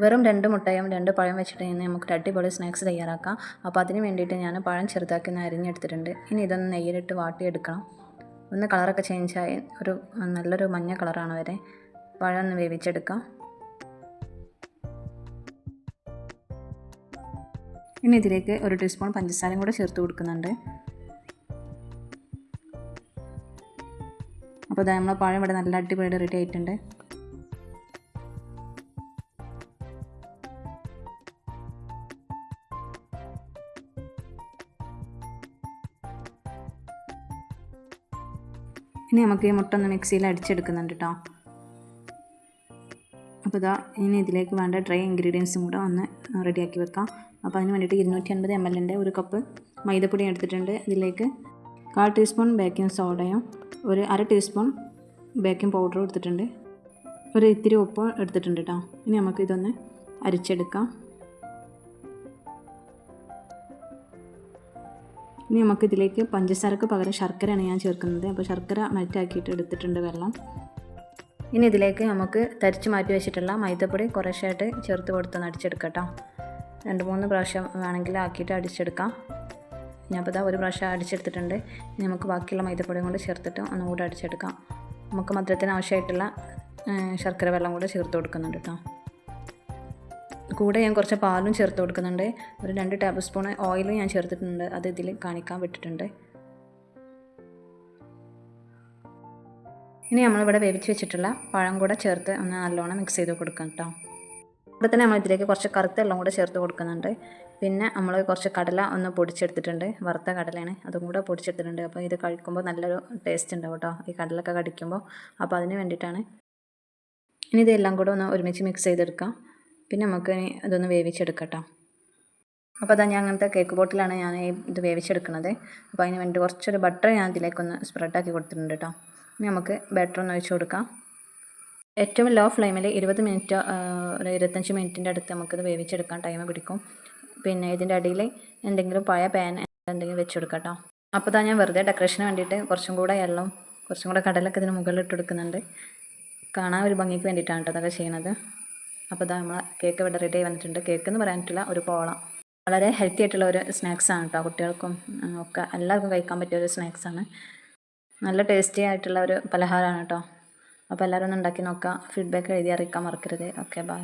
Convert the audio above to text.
വെറും രണ്ട് മുട്ടയും രണ്ട് പഴം വെച്ചിട്ട് ഇനി നമുക്കൊരു അടിപൊളി സ്നാക്സ് തയ്യാറാക്കാം. അപ്പോൾ അതിന് വേണ്ടിയിട്ട് ഞാൻ പഴം ചെറുതാക്കി ഒന്ന് അരിഞ്ഞെടുത്തിട്ടുണ്ട്. ഇനി ഇതൊന്ന് നെയ്യിലിട്ട് വാട്ടിയെടുക്കണം. ഒന്ന് കളറൊക്കെ ചേഞ്ച് ചേഞ്ചായി ഒരു നല്ലൊരു മഞ്ഞ കളറാണ് വരെ. പഴം ഒന്ന് വേവിച്ചെടുക്കാം. ഇനി ഇതിലേക്ക് ഒരു ടീസ്പൂൺ പഞ്ചസാരയും കൂടെ ചേർത്ത് കൊടുക്കുന്നുണ്ട്. അപ്പോൾ ഇതാ നമ്മളെ പഴം ഇവിടെ നല്ല അടിപൊളിയായിട്ട് റെഡി ആയിട്ടുണ്ട്. ഇനി നമുക്ക് ഈ മുട്ട ഒന്ന് മിക്സിയിൽ അടിച്ചെടുക്കുന്നുണ്ട് കേട്ടോ. അപ്പോൾ ഇതാ ഇനി ഇതിലേക്ക് വേണ്ട ഡ്രൈ ഇൻഗ്രീഡിയൻസും കൂടെ ഒന്ന് റെഡിയാക്കി വെക്കാം. അപ്പോൾ അതിന് വേണ്ടിയിട്ട് ഇരുന്നൂറ്റി അൻപത് എം എല്ലിന്റെ ഒരു കപ്പ് മൈദപ്പൊടി എടുത്തിട്ടുണ്ട്. ഇതിലേക്ക് കാൽ ടീസ്പൂൺ ബേക്കിംഗ് സോഡയും ഒരു അര ടീസ്പൂൺ ബേക്കിംഗ് പൗഡറും എടുത്തിട്ടുണ്ട്. ഒരു ഇത്തിരി ഉപ്പും എടുത്തിട്ടുണ്ട് കേട്ടോ. ഇനി നമുക്ക് ഇതൊന്ന് അരിച്ചെടുക്കാം. ഇനി നമുക്ക് ഇതിലേക്ക് പഞ്ചസാരക്ക് പകരം ശർക്കരയാണ് ഞാൻ ചേർക്കുന്നത്. അപ്പോൾ ശർക്കര മെൽറ്റാക്കിയിട്ട് എടുത്തിട്ടുണ്ട് വെള്ളം. ഇനി ഇതിലേക്ക് നമുക്ക് തരിച്ച് മാറ്റി വെച്ചിട്ടുള്ള മൈദപ്പൊടി കുറേശ്ശായിട്ട് ചേർത്ത് കൊടുത്തൊന്ന് അടിച്ചെടുക്കട്ടോ. രണ്ട് മൂന്ന് പ്രാവശ്യം വേണമെങ്കിൽ ആക്കിയിട്ട് അടിച്ചെടുക്കാം. ഞാൻ അപ്പോൾ ഇതാ ഒരു പ്രാവശ്യം അടിച്ചെടുത്തിട്ടുണ്ട്. ഇനി നമുക്ക് ബാക്കിയുള്ള മൈദപ്പൊടിയും കൂടെ ചേർത്തിട്ട് ഒന്നുകൂടെ അടിച്ചെടുക്കാം. നമുക്ക് മധുരത്തിന് ആവശ്യമായിട്ടുള്ള ശർക്കര വെള്ളം കൂടെ ചേർത്ത് കൊടുക്കുന്നുണ്ട് കേട്ടോ. കൂടെ ഞാൻ കുറച്ച് പാലും ചേർത്ത് കൊടുക്കുന്നുണ്ട്. ഒരു രണ്ട് ടേബിൾ സ്പൂൺ ഓയിലും ഞാൻ ചേർത്തിട്ടുണ്ട്. അത് ഇതിൽ കാണിക്കാൻ വിട്ടിട്ടുണ്ട്. ഇനി നമ്മളിവിടെ വേവിച്ച് വെച്ചിട്ടുള്ള പഴം കൂടെ ചേർത്ത് ഒന്ന് നല്ലോണം മിക്സ് ചെയ്ത് കൊടുക്കാം കേട്ടോ. അവിടെ തന്നെ നമ്മൾ ഇതിലേക്ക് കുറച്ച് കറുത്ത വെള്ളം കൂടെ ചേർത്ത് കൊടുക്കുന്നുണ്ട്. പിന്നെ നമ്മൾ കുറച്ച് കടല ഒന്ന് പൊടിച്ചെടുത്തിട്ടുണ്ട്. വറുത്ത കടലയാണ്. അതും കൂടെ പൊടിച്ചെടുത്തിട്ടുണ്ട്. അപ്പോൾ ഇത് കഴിക്കുമ്പോൾ നല്ലൊരു ടേസ്റ്റ് ഉണ്ടാവും കേട്ടോ. ഈ കടലൊക്കെ കടിക്കുമ്പോൾ. അപ്പോൾ അതിന് വേണ്ടിയിട്ടാണ്. ഇനി ഇതെല്ലാം കൂടെ ഒന്ന് ഒരുമിച്ച് മിക്സ് ചെയ്തെടുക്കാം. പിന്നെ നമുക്ക് ഇതൊന്ന് വേവിച്ചെടുക്കട്ടോ. കേട്ടോ അപ്പോൾ അതാ ഞാൻ അങ്ങനത്തെ കേക്ക് ബോട്ടിലാണ് ഞാൻ ഇത് വേവിച്ചെടുക്കുന്നത് അപ്പോൾ അതിന് വേണ്ടി കുറച്ചൊരു ബട്ടർ ഞാൻ ഇതിലേക്കൊന്ന് സ്പ്രെഡാക്കി കൊടുത്തിട്ടുണ്ട് കേട്ടോ ഇനി നമുക്ക് ബാറ്റർ ഒന്ന് ഒഴിച്ച് കൊടുക്കാം. ഏറ്റവും ലോ ഫ്ലെയിമിൽ ഇരുപത് മിനിറ്റ് ഒരു ഇരുപത്തഞ്ച് മിനിറ്റിന്റെ അടുത്ത് നമുക്കിത് വേവിച്ചെടുക്കാൻ ടൈം പിടിക്കും. പിന്നെ ഇതിന്റെ അടിയിൽ എന്തെങ്കിലും പഴയ പാൻ എന്തെങ്കിലും വെച്ച് കൊടുക്കാം കേട്ടോ അപ്പോൾ ഞാൻ വെറുതെ ഡെക്കറേഷന് വേണ്ടിയിട്ട് കുറച്ചും കൂടെ എള്ളം കുറച്ചും കൂടെ കടലൊക്കെ ഇതിന് മുകളിൽ ഇട്ട് കൊടുക്കുന്നുണ്ട്. കാണാൻ ഒരു ഭംഗിക്ക് വേണ്ടിയിട്ടാണ് കേട്ടോ അതൊക്കെ ചെയ്യുന്നത് അപ്പോൾ ഇതാ നമ്മൾ കേക്ക് ഇവിടെ റെഡി ആയി വന്നിട്ടുണ്ട്. കേക്ക് എന്ന് പറയാനിട്ടില്ല ഒരു പോളം. വളരെ ഹെൽത്തി ആയിട്ടുള്ള ഒരു സ്നാക്സ് ആണ് കേട്ടോ കുട്ടികൾക്കും ഒക്കെ എല്ലാവർക്കും കഴിക്കാൻ പറ്റിയ ഒരു സ്നാക്സ് ആണ്. നല്ല ടേസ്റ്റി ആയിട്ടുള്ള ഒരു പലഹാരമാണ് കേട്ടോ അപ്പോൾ എല്ലാവരും ഒന്ന് ഉണ്ടാക്കി നോക്കുക ഫീഡ്ബാക്ക് എഴുതി അറിയിക്കാൻ മറക്കരുത്. Okay bye